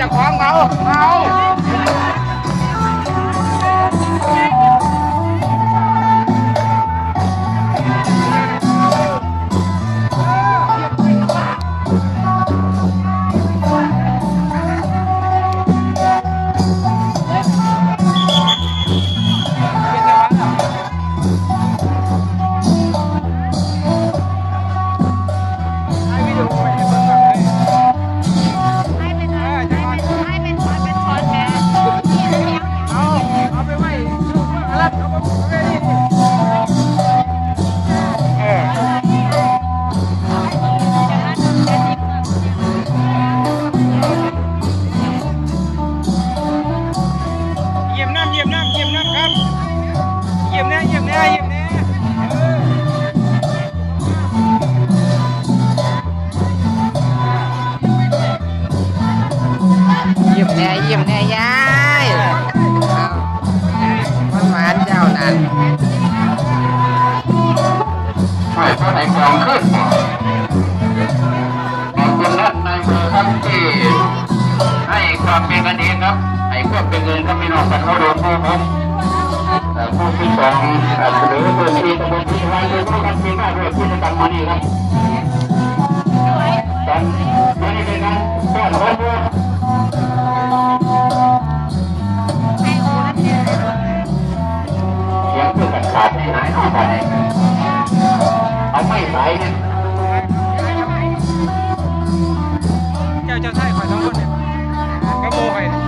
จากของเมาเมา นไม่พระใความขึ้นขอบคุณนัดในมือครับที่ให้ความเป็นกันเองครับให้ความเป็นเงินก็มีนอกจากเขาโดนผู้ผมแต่ผู้ที่สองหรือผู้ที่ตำบลที่ร้านด้วยผู้กันมีหน้าด้วยผู้จะกันมานี่ครับ หายหน้าไปเอาไม่สายเนี่ยเจ้าเจ้าไทยคอยสองคนเนี่ยก็โมไปเนี่ย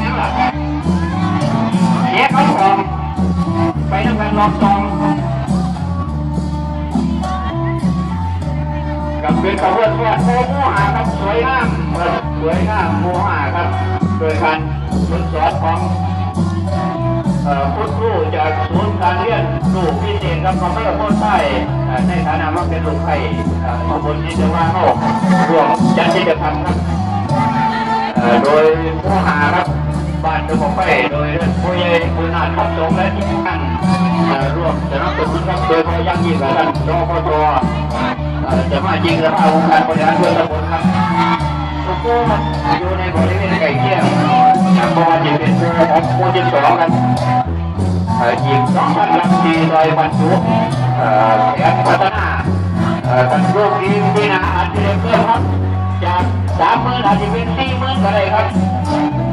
แหของยังล่ะแหเขาของไปทำการลองซองกับเป็นกระเบื้องว่าโมโมหาครับสวยงามสวยงามโมหาครับโดยการฝึกสอนของเอ่อผู้ครูจากศูนย์การเรียนรู้พิเศษครับอำเภอโพธิ์ไส้ในฐานะว่าเป็นลูกไข่เอ่อขอบนที่จะว่าเขาร่วมจัดกิจกรรมครับโดยผู้หาครับ บ้านจ้าของไปโดยผู้ใหญ่ผู้นาทับสงและที่ท่านร่วมสนับสนุนครับโดยพยังยิ่งกับท่านรอพอตเอ่อจะมาจริงและพาองค์การบริหารส่วนตำบลครับทุกผู้อยู่ในบริเวณไก่เกี้ยงเพราะว่าจะเป็นผู้ของผู้ที่สองครับเอ่ออีกสองท่านรับทีโดยบรรจุแผนพัฒนาเอ่อท่านร่วมทีมที่นาอาจจะเพิ่มครับจากสามหมื่นอาจจะเป็นสี่หมื่นก็ได้ครับ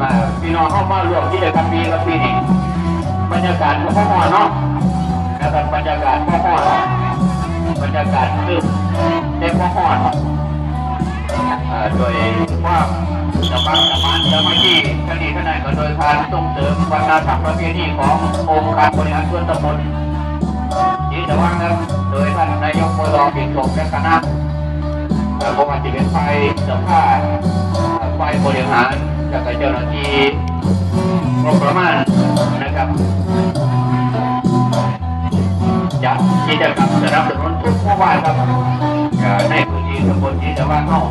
มาพี่น้องเข้ามารวมที่จะทำปีกับปีนี้บรรยากาศก็พ่อเนาะนะครับบรรยากาศพ่อๆบรรยากาศคือได้พ่อๆเนาะอ่าโดยความสมัครสมานสามัคคีกันดีขนาดก็โดยการส่งเสริมวัฒนธรรมประเพณีขององค์การบริหารส่วนตำบลที่จะว่างครับโดยท่านนายกมรอปิ่นโฉมและคณะผมอารจจะเป็นไฟสัมภาษณ์ไฟบริหาร จากเจ้าหน้าที่งบประมาณนะครับจะที่จะกลับสนับสนุนทุกหมู่บ้านครับในพื้นที่ตำบลที่จะว่าเข้า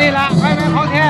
นี่ละนี่ละ